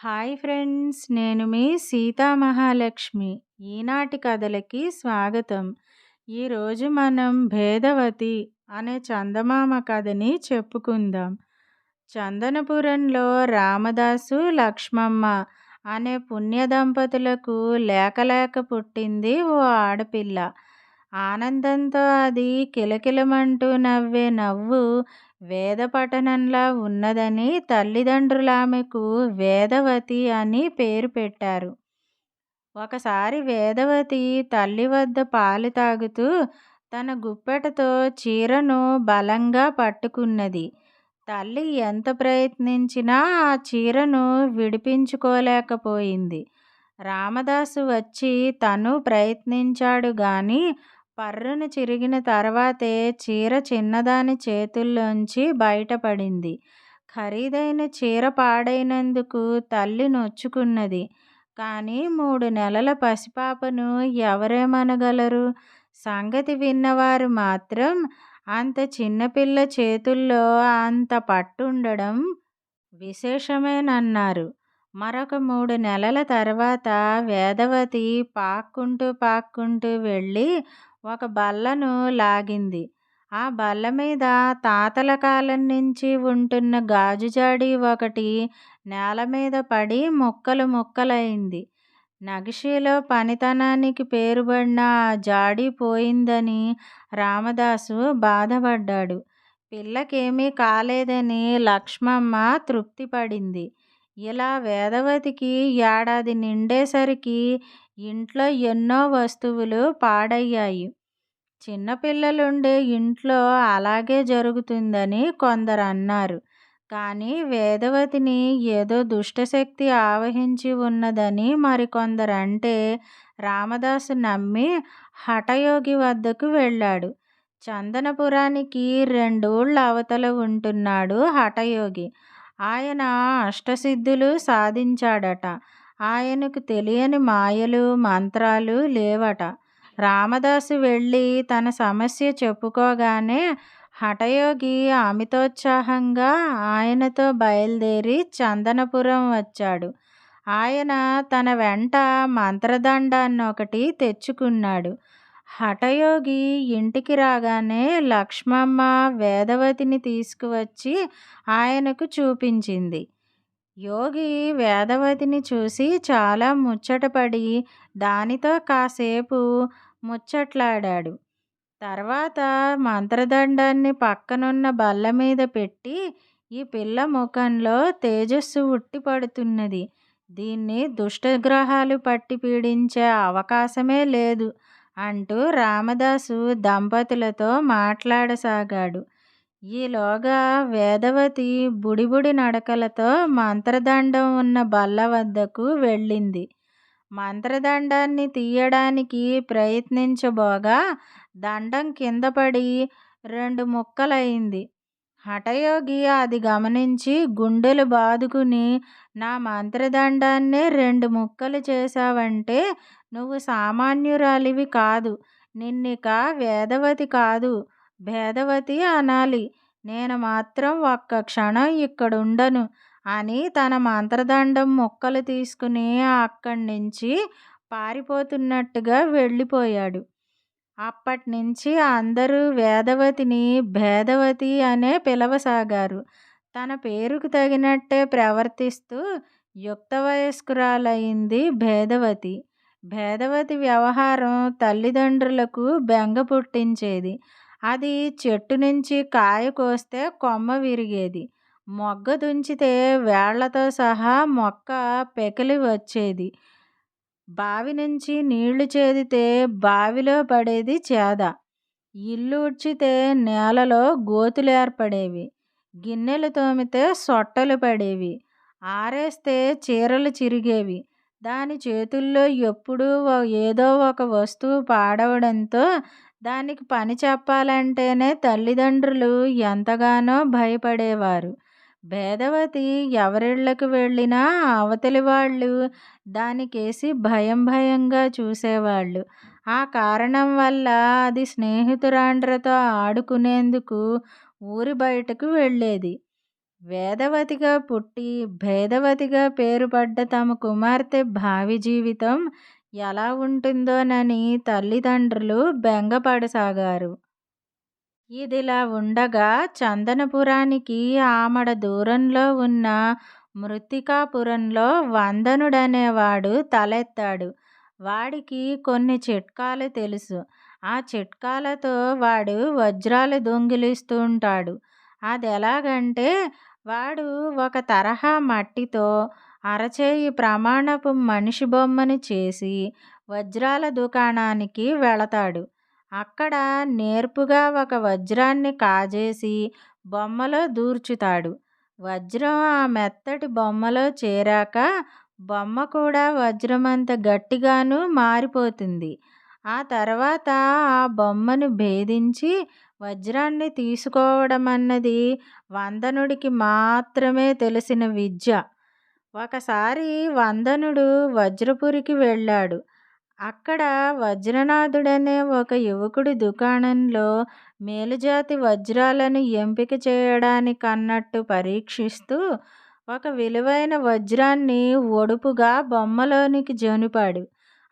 Hi friends నేను మీ సీతా మహాలక్ష్మి. ఈనాటి కథలకి స్వాగతం. ఈరోజు మనం భేదవతి అనే చందమామ కథని చెప్పుకుందాం. చందనపురంలో రామదాసు లక్ష్మమ్మ అనే పుణ్య దంపతులకు లేకలేక పుట్టింది ఓ ఆడపిల్ల. ఆనందంతో అది కిలకిలమంటూ నవ్వే నవ్వు వేద పఠనంలా ఉన్నదని తల్లిదండ్రులామెకు వేదవతి అని పేరు పెట్టారు. ఒకసారి వేదవతి తల్లి వద్ద పాలు తాగుతూ తన గుప్పెటతో చీరను బలంగా పట్టుకున్నది. తల్లి ఎంత ప్రయత్నించినా ఆ చీరను విడిపించుకోలేకపోయింది. రామదాసు వచ్చి తను ప్రయత్నించాడు కానీ పర్రున చిరిగిన తర్వాతే చీర చిన్నదాని చేతుల్లోంచి బయటపడింది. ఖరీదైన చీర పాడైనందుకు తల్లి నొచ్చుకున్నది. కాని మూడు నెలల పసిపాపను ఎవరేమనగలరు? సంగతి విన్నవారు మాత్రం అంత చిన్నపిల్ల చేతుల్లో అంత పట్టుండడం విశేషమేనన్నారు. మరొక మూడు నెలల తర్వాత వేదవతి పాక్కుంటూ పాక్కుంటూ వెళ్ళి ఒక బల్లను లాగింది. ఆ బల్ల మీద తాతల కాలం నుంచి ఉంటున్న గాజుజాడీ ఒకటి నేల మీద పడి ముక్కలు ముక్కలైంది నగిషీలో పనితనానికి పేరుబడిన ఆ జాడి పోయిందని రామదాసు బాధపడ్డాడు. పిల్లకేమీ కాలేదని లక్ష్మమ్మ తృప్తిపడింది. ఇలా వేదవతికి ఏడాది నిండేసరికి ఇంట్లో ఎన్నో వస్తువులు పాడయ్యాయి. చిన్నపిల్లలుండే ఇంట్లో అలాగే జరుగుతుందని కొందరు అన్నారు కానీ వేదవతిని ఏదో దుష్టశక్తి ఆవహించి ఉన్నదని మరికొందరంటే రామదాసు నమ్మి హఠయోగి వద్దకు వెళ్ళాడు. చందనపురానికి రెండూళ్ళ అవతల ఉంటున్నాడు హఠయోగి. ఆయన అష్టసిద్ధులు సాధించాడట. ఆయనకు తెలియని మాయలు, మంత్రాలు లేవట. రామదాసు వెళ్ళి తన సమస్య చెప్పుకోగానే హఠయోగి అమితోత్సాహంగా ఆయనతో బయలుదేరి చందనపురం వచ్చాడు. ఆయన తన వెంట మంత్రదండాన్ని ఒకటి తెచ్చుకున్నాడు. హఠయోగి ఇంటికి రాగానే లక్ష్మమ్మ వేదవతిని తీసుకువచ్చి ఆయనకు చూపించింది. యోగి వేదవతిని చూసి చాలా ముచ్చటపడి దానితో కాసేపు ముచ్చట్లాడాడు. తర్వాత మంత్రదండాన్ని పక్కనున్న బల్ల మీద పెట్టి ఈ పిల్ల ముఖంలో తేజస్సు ఉట్టిపడుతున్నది. దీన్ని దుష్టగ్రహాలు పట్టి పీడించే అవకాశమే లేదు అంటూ రామదాసు దంపతులతో మాట్లాడసాగాడు. ఈలోగా వేదవతి బుడిబుడి నడకలతో మంత్రదండం ఉన్న బల్ల వద్దకు వెళ్ళింది. మంత్రదండాన్ని తీయడానికి ప్రయత్నించబోగా దండం కిందపడి రెండు ముక్కలయింది. హఠయోగి అది గమనించి గుండెలు బాదుకుని నా మంత్రదండాన్నే రెండు ముక్కలు చేశావంటే నువ్వు సామాన్యురాలివి కాదు. నిన్నిక వేదవతి కాదు భేదవతి అనాలి. నేను మాత్రం ఒక్క క్షణం ఇక్కడుండను అని తన మంత్రదండం ముక్కలు తీసుకుని అక్కడి నుంచి పారిపోతున్నట్టుగా వెళ్ళిపోయాడు. అప్పట్నించి అందరూ వేదవతిని భేదవతి అనే పిలవసాగారు. తన పేరుకు తగినట్టే ప్రవర్తిస్తూ యుక్తవయస్కురాలయింది భేదవతి. భేదవతి వ్యవహారం తల్లిదండ్రులకు బెంగ పుట్టించేది. అది చెట్టు నుంచి కాయ కోస్తే కొమ్మ విరిగేది. మొగ్గ తుంచితే వేళ్ళతో సహా మొక్క పెకిలి వచ్చేది. బావి నుంచి నీళ్ళు చేదితే బావిలో పడేది చేద. ఇల్లు ఉడ్చితే నేలలో గోతులు ఏర్పడేవి గిన్నెలు తోమితే సొట్టలు పడేవి. ఆరేస్తే చీరలు చిరిగేవి. దాని చేతుల్లో ఎప్పుడూ ఏదో ఒక వస్తువు పాడవడంతో దానికి పని చెప్పాలంటేనే తల్లిదండ్రులు ఎంతగానో భయపడేవారు. భేదవతి ఎవరిళ్ళకు వెళ్ళినా అవతలి వాళ్ళు దానికేసి భయం భయంగా చూసేవాళ్ళు. ఆ కారణం వల్ల అది స్నేహితురాండ్రతో ఆడుకునేందుకు ఊరి బయటకు వెళ్ళేది. వేదవతిగా పుట్టి భేదవతిగా పేరుపడ్డ తమ కుమార్తె భావి జీవితం ఎలా ఉంటుందోనని తల్లిదండ్రులు బెంగపడసాగారు. ఇదిలా ఉండగా చందనపురానికి ఆమడ దూరంలో ఉన్న మృత్తికాపురంలో వందనుడనేవాడు తలెత్తాడు. వాడికి కొన్ని చిట్కాలు తెలుసు. ఆ చిట్కాలతో వాడు వజ్రాలు దొంగిలిస్తుంటాడు. అదెలాగంటే వాడు ఒక తరహా మట్టితో అరచేయి ప్రమాణపు మనిషి బొమ్మని చేసి వజ్రాల దుకాణానికి వెళతాడు. అక్కడ నేర్పుగా ఒక వజ్రాన్ని కాజేసి బొమ్మలో దూర్చుతాడు. వజ్రం ఆ మెత్తటి బొమ్మలో చేరాక బొమ్మ కూడా వజ్రమంత గట్టిగాను మారిపోతుంది. ఆ తర్వాత ఆ బొమ్మను భేదించి వజ్రాన్ని తీసుకోవడం అన్నది వందనుడికి మాత్రమే తెలిసిన విద్య. ఒకసారి వందనుడు వజ్రపురికి వెళ్ళాడు. అక్కడ వజ్రనాథుడనే ఒక యువకుడి దుకాణంలో మేలుజాతి వజ్రాలను ఎంపిక చేయడానికన్నట్టు పరీక్షిస్తూ ఒక విలువైన వజ్రాన్ని ఒడుపుగా బొమ్మలోనికి జోనిపాడు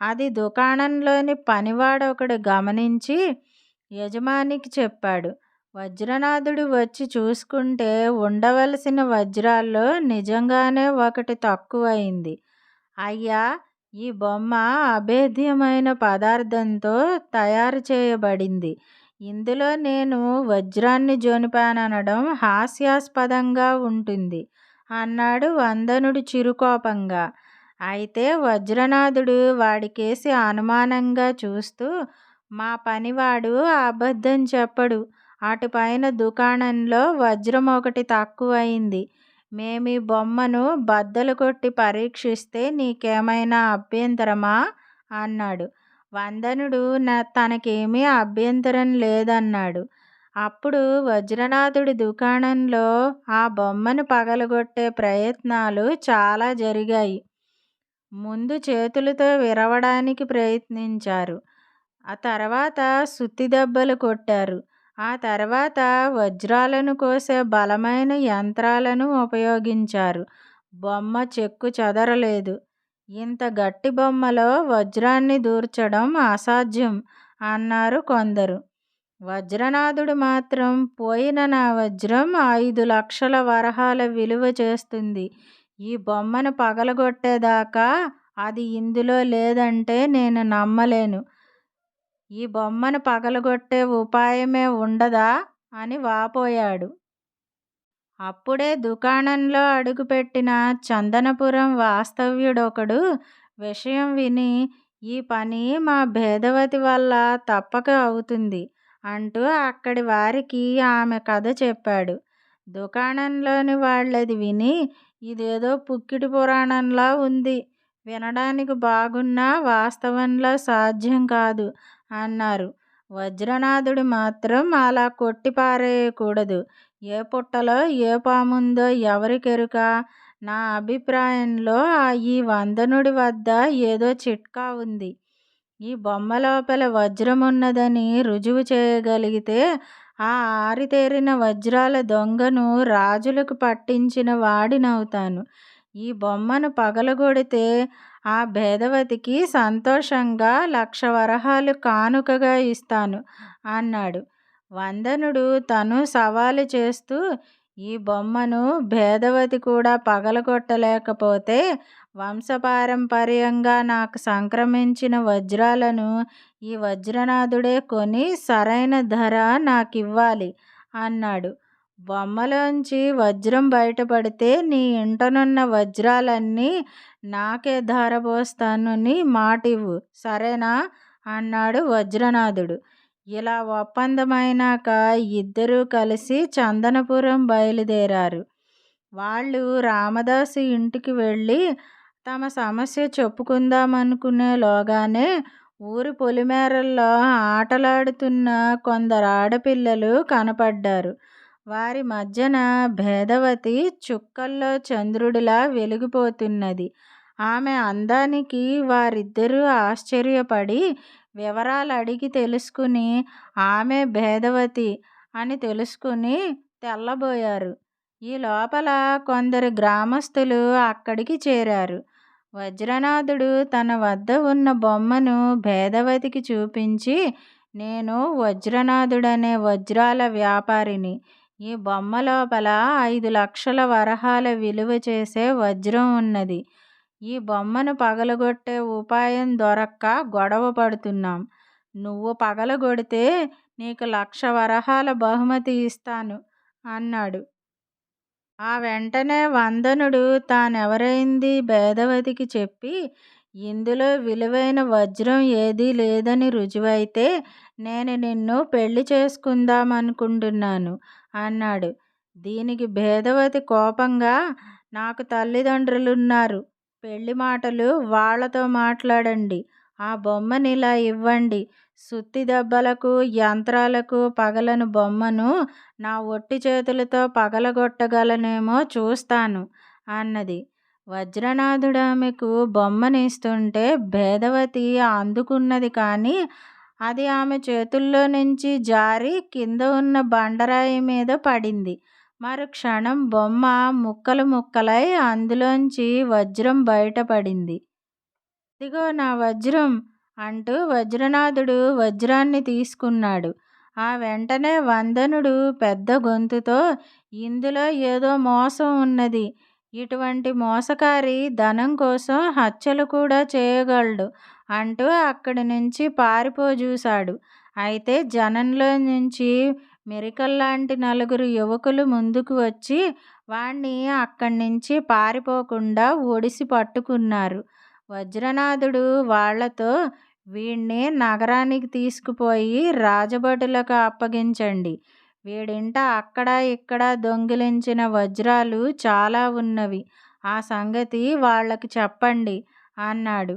అది దుకాణంలోని పనివాడొకడు గమనించి యజమానికి చెప్పాడు. వజ్రనాథుడు వచ్చి చూసుకుంటే ఉండవలసిన వజ్రాల్లో నిజంగానే ఒకటి తక్కువయింది. అయ్యా! ఈ బొమ్మ అభేద్యమైన పదార్థంతో తయారు చేయబడింది. ఇందులో నేను వజ్రాన్ని జోనిపాననడం హాస్యాస్పదంగా ఉంటుంది అన్నాడు వందనుడు చిరుకోపంగా. అయితే వజ్రనాథుడు వాడికేసి అనుమానంగా చూస్తూ మా పనివాడు అబద్ధం చెప్పడు. అటుపైన దుకాణంలో వజ్రం ఒకటి తక్కువయింది. మేమీ బొమ్మను బద్దలు కొట్టి పరీక్షిస్తే నీకేమైనా అభ్యంతరమా? అన్నాడు. వందనుడు తనకేమీ అభ్యంతరం లేదన్నాడు. అప్పుడు వజ్రనాథుడి దుకాణంలో ఆ బొమ్మను పగలగొట్టే ప్రయత్నాలు చాలా జరిగాయి. ముందు చేతులతో విరవడానికి ప్రయత్నించారు. ఆ తర్వాత సుత్తి దెబ్బలు కొట్టారు. ఆ తర్వాత వజ్రాలను కోసే బలమైన యంత్రాలను ఉపయోగించారు. బొమ్మ చెక్కు చెదరలేదు. ఇంత గట్టి బొమ్మలో వజ్రాన్ని దూర్చడం అసాధ్యం అన్నారు కొందరు. వజ్రనాథుడు మాత్రం పోయిన నా వజ్రం ఐదు లక్షల వరహాల విలువ చేస్తుంది. ఈ బొమ్మను పగలగొట్టేదాకా అది ఇందులో లేదంటే నేను నమ్మలేను. ఈ బొమ్మను పగలగొట్టే ఉపాయమే ఉండదా? అని వాపోయాడు. అప్పుడే దుకాణంలో అడుగుపెట్టిన చందనపురం వాస్తవ్యుడొకడు విషయం విని ఈ పని మా భేదవతి వల్ల తప్పక అవుతుంది అంటూ అక్కడి వారికి ఆమె కథ చెప్పాడు. దుకాణంలోని వాళ్ళది విని ఇదేదో పుక్కిడి పురాణంలా ఉంది. వినడానికి బాగున్నా వాస్తవంలో సాధ్యం కాదు అన్నారు. వజ్రనాథుడు మాత్రం అలా కొట్టి పారేయకూడదు. ఏ పుట్టలో ఏ పాముందో ఎవరికెరుక? నా అభిప్రాయంలో ఈ వందనుడి వద్ద ఏదో చిట్కా ఉంది. ఈ బొమ్మ లోపల వజ్రమున్నదని రుజువు చేయగలిగితే ఆ ఆరితేరిన వజ్రాల దొంగను రాజులకు పట్టించిన వాడినవుతాను. ఈ బొమ్మను పగలగొడితే ఆ భేదవతికి సంతోషంగా లక్ష వరహాలు కానుకగా ఇస్తాను అన్నాడు. వందనుడు తను సవాలు చేస్తూ ఈ బొమ్మను భేదవతి కూడా పగలగొట్టలేకపోతే వంశపారంపర్యంగా నాకు సంక్రమించిన వజ్రాలను ఈ వజ్రనాథుడే కొని సరైన ధర నాకివ్వాలి అన్నాడు. బొమ్మలోంచి వజ్రం బయటపడితే నీ ఇంటనున్న వజ్రాలన్నీ నాకే ధారపోస్తానని మాటివ్వు సరేనా? అన్నాడు వజ్రనాథుడు. ఇలా ఒప్పందమైనాక ఇద్దరూ కలిసి చందనపురం బయలుదేరారు. వాళ్ళు రామదాసు ఇంటికి వెళ్ళి తమ సమస్య చెప్పుకుందామనుకునేలోగానే ఊరి పొలిమేరల్లో ఆటలాడుతున్న కొందరు ఆడపిల్లలు కనపడ్డారు. వారి మధ్యన భేదవతి చుక్కల్లో చంద్రుడిలా వెలిగిపోతున్నది. ఆమె అందానికి వారిద్దరూ ఆశ్చర్యపడి వివరాలడిగి తెలుసుకుని ఆమె భేదవతి అని తెలుసుకుని తెల్లబోయారు. ఈ లోపల కొందరు గ్రామస్తులు అక్కడికి చేరారు. వజ్రనాథుడు తన వద్ద ఉన్న బొమ్మను భేదవతికి చూపించి నేను వజ్రనాథుడనే వజ్రాల వ్యాపారిని. ఈ బొమ్మ లోపల ఐదు లక్షల వరహాల విలువ చేసే వజ్రం ఉన్నది. ఈ బొమ్మను పగలగొట్టే ఉపాయం దొరక్క గొడవ పడుతున్నాం. నువ్వు పగలగొడితే నీకు లక్ష వరహాల బహుమతి ఇస్తాను అన్నాడు. ఆ వెంటనే వందనుడు తానెవరైంది భేదవతికి చెప్పి ఇందులో విలువైన వజ్రం ఏదీ లేదని రుజువైతే నేను నిన్ను పెళ్ళి చేసుకుందామనుకుంటున్నాను అన్నాడు. దీనికి భేదవతి కోపంగా నాకు తల్లిదండ్రులున్నారు. పెళ్ళి మాటలు వాళ్ళతో మాట్లాడండి. ఆ బొమ్మని ఇలా ఇవ్వండి. సుత్తి దెబ్బలకు యంత్రాలకు పగలను బొమ్మను నా ఒట్టి చేతులతో పగలగొట్టగలనేమో చూస్తాను అన్నది. వజ్రనాథుడు ఆమెకు బొమ్మనిస్తుంటే భేదవతి అందుకున్నది కానీ అది ఆమె చేతుల్లో నుంచి జారి కింద ఉన్న బండరాయి మీద పడింది. మరుక్షణం బొమ్మ ముక్కలు ముక్కలై అందులోంచి వజ్రం బయటపడింది. ఇదిగో నా వజ్రం అంటూ వజ్రనాథుడు వజ్రాన్ని తీసుకున్నాడు. ఆ వెంటనే వందనుడు పెద్ద గొంతుతో ఇందులో ఏదో మోసం ఉన్నది. ఇటువంటి మోసకారి ధనం కోసం హత్యలు కూడా చేయగలడు అంటూ అక్కడి నుంచి పారిపోజూశాడు. అయితే జనంలో నుంచి మెరికల్లాంటి నలుగురు యువకులు ముందుకు వచ్చి వాణ్ణి అక్కడి నుంచి పారిపోకుండా ఒడిసి పట్టుకున్నారు. వజ్రనాథుడు వాళ్ళతో వీణ్ణి నగరానికి తీసుకుపోయి రాజభటులకు అప్పగించండి. వీడింట అక్కడ ఇక్కడ దొంగిలించిన వజ్రాలు చాలా ఉన్నవి. ఆ సంగతి వాళ్ళకి చెప్పండి అన్నాడు.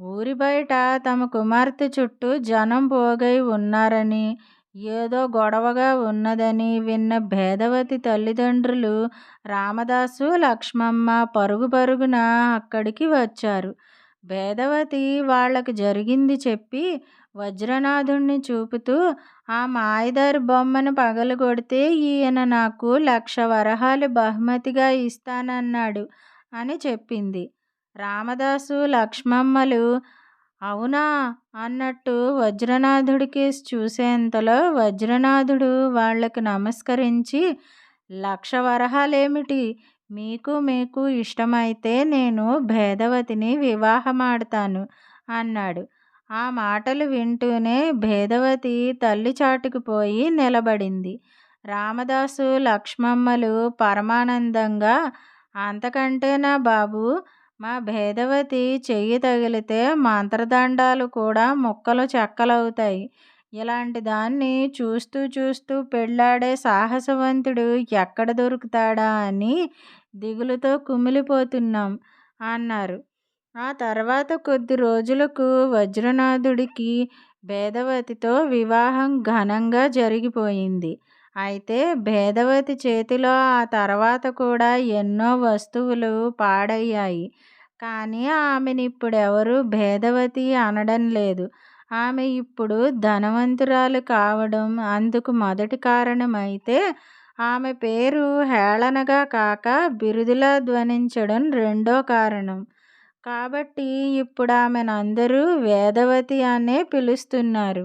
ఊరి బయట తమ కుమార్తె చుట్టూ జనం పోగై ఉన్నారని ఏదో గొడవగా ఉన్నదని విన్న భేదవతి తల్లిదండ్రులు రామదాసు లక్ష్మమ్మ పరుగు పరుగున అక్కడికి వచ్చారు. భేదవతి వాళ్ళకి జరిగింది చెప్పి వజ్రనాథుణ్ణి చూపుతూ ఆ మాయదారి బొమ్మను పగలగొడితే ఈయన నాకు లక్ష వరహాలు బహుమతిగా ఇస్తానన్నాడు అని చెప్పింది. రామదాసు లక్ష్మమ్మలు అవునా అన్నట్టు వజ్రనాథుడికేసి చూసేంతలో వజ్రనాథుడు వాళ్ళకి నమస్కరించి లక్ష వరహాలేమిటి? మీకు మీకు ఇష్టమైతే నేను భేదవతిని వివాహమాడతాను అన్నాడు. ఆ మాటలు వింటూనే భేదవతి తల్లి చాటుకు పోయి నిలబడింది. రామదాసు లక్ష్మమ్మలు పరమానందంగా అంతకంటేనా బాబు మా భేదవతి చెయ్యి తగిలితే మంత్రదండాలు కూడా ముక్కలు చెక్కలవుతాయి. ఇలాంటి దాన్ని చూస్తూ చూస్తూ పెళ్ళాడే సాహసవంతుడు ఎక్కడ దొరుకుతాడా అని దిగులుతో కుమిలిపోతున్నాం అన్నారు. ఆ తర్వాత కొద్ది రోజులకు వజ్రనాథుడికి భేదవతితో వివాహం ఘనంగా జరిగిపోయింది. అయితే భేదవతి చేతిలో ఆ తర్వాత కూడా ఎన్నో వస్తువులు పాడయ్యాయి. కానీ ఆమెని ఇప్పుడు ఎవరు భేదవతి అనడం లేదు. ఆమె ఇప్పుడు ధనవంతురాలు కావడం అందుకు మొదటి కారణమైతే ఆమె పేరు హేళనగా కాక బిరుదులా ధ్వనించడం రెండో కారణం. కాబట్టి ఇప్పుడు ఆమెను అందరూ వేదవతి అనే పిలుస్తున్నారు.